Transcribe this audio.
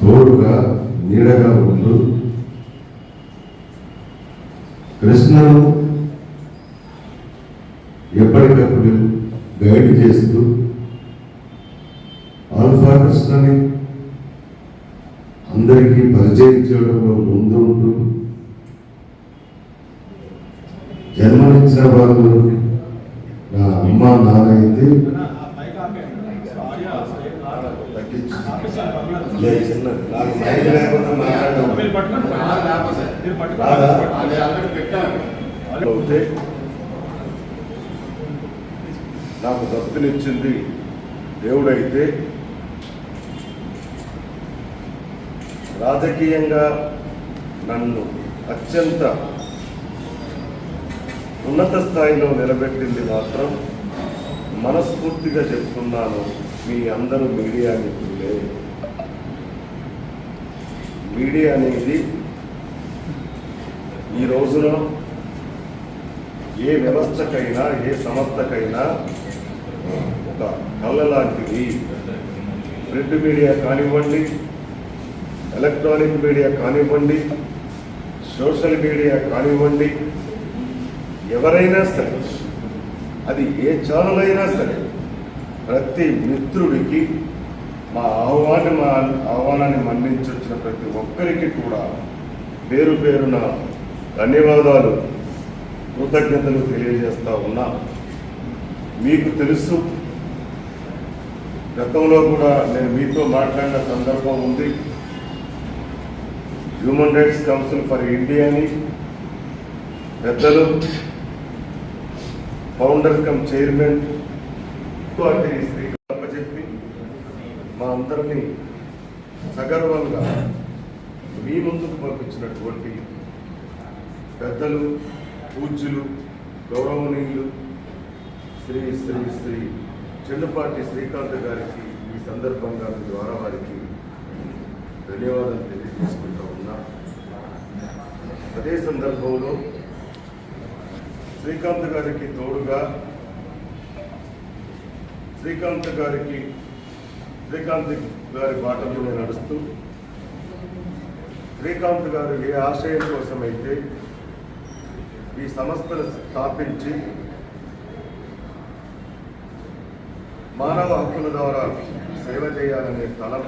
తోడుగా నీడగా ఉంటూ కృష్ణను ఎప్పటికప్పుడు గైడ్ చేస్తూ ఆల్ఫా కృష్ణని అందరికీ పరిచయం చేయడంలో ముందు ఉంటూ జన్మనిచ్చిన వాళ్ళు నా అమ్మ నాన్న అయితే లే, చిన్న నాకు మైక్ లేకుండా నాకు దత్తునిచ్చింది దేవుడైతే రాజకీయంగా నన్ను అత్యంత ఉన్నత స్థాయిలో నిలబెట్టింది మాత్రం మనస్ఫూర్తిగా చెప్తున్నాను మీ అందరూ మీడియా మిత్రులే. మీడియా అనేది ఈ రోజున ఏ వ్యవస్థకైనా ఏ సంస్థకైనా ఒక కళ్ళ లాంటిది. ప్రింట్ మీడియా కానివ్వండి ఎలక్ట్రానిక్ మీడియా కానివ్వండి సోషల్ మీడియా కానివ్వండి ఎవరైనా సరే అది ఏ ఛానల్ అయినా సరే ప్రతి మిత్రుడికి మా ఆహ్వాన్ని మా ఆహ్వానాన్ని మన్నించి వచ్చిన ప్రతి ఒక్కరికి కూడా పేరు పేరున ధన్యవాదాలు. కృతజ్ఞతలు తెలియజేస్తూ ఉన్నా. మీకు తెలుసు గతంలో కూడా నేను మీతో మాట్లాడిన సందర్భం ఉంది. హ్యూమన్ రైట్స్ కౌన్సిల్ ఫర్ ఇండియాని పెద్దలు founder cum chairman party Shri చెప్పి మా అందరినీ సగర్వంగా మీ ముందుకు పంపించినటువంటి పెద్దలు పూజ్యులు గౌరవనీయులు శ్రీ శ్రీ శ్రీ చెండుపాటి శ్రీకాంత్ గారికి ఈ సందర్భంగా మీ ద్వారా వారికి ధన్యవాదాలు తెలియజేసుకుంటా ఉన్నా. అదే సందర్భంలో శ్రీకాంత్ గారికి తోడుగా శ్రీకాంత్ గారికి శ్రీకాంత్ గారి బాటలోనే నడుస్తూ శ్రీకాంత్ గారు ఏ ఆశయం కోసమైతే ఈ సంస్థను స్థాపించి మానవ హక్కుల ద్వారా సేవ చేయాలనే తలం